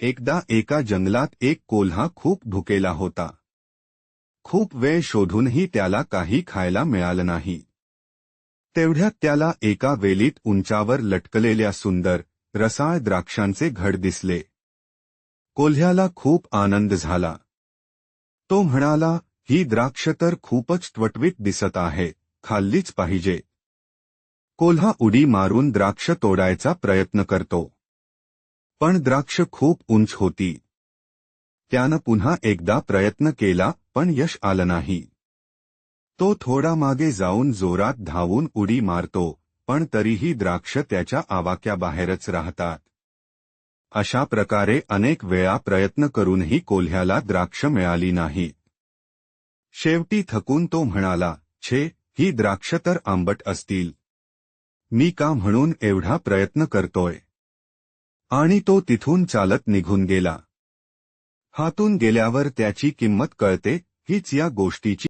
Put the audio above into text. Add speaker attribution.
Speaker 1: एकदा एका जंगलात एक कोल्हा खूप भुकेला होता. खूप वेळ शोधूनही त्याला काही खायला मिळालं नाही. तेवढ्यात त्याला एका वेलीत उंचावर लटकलेल्या सुंदर रसाळ द्राक्षांचे घड दिसले. कोल्ह्याला खूप आनंद झाला. तो म्हणाला ही द्राक्ष तर खूपच त्वटवीत दिसत आहे खाल्लीच पाहिजे. कोल्हा उडी मारून द्राक्ष तोडायचा प्रयत्न करतो. पण द्राक्ष खूप उंच होती. त्यानं पुन्हा एकदा प्रयत्न केला पण यश आलं नाही. तो थोडा मागे जाऊन जोरात धावून उडी मारतो पण तरीही द्राक्ष त्याच्या आवाक्याबाहेरच राहतात. अशा प्रकारे अनेक वेळा प्रयत्न करूनही कोल्ह्याला द्राक्ष मिळाली नाही. शेवटी थकून तो म्हणाला छे ही द्राक्ष तर आंबट असतील. मी का म्हणून एवढा प्रयत्न करतोय? आणि तो तिथून चालत निघून गेला. हातून गेल्यावर त्याची किंमत कळते हीच या गोष्टीची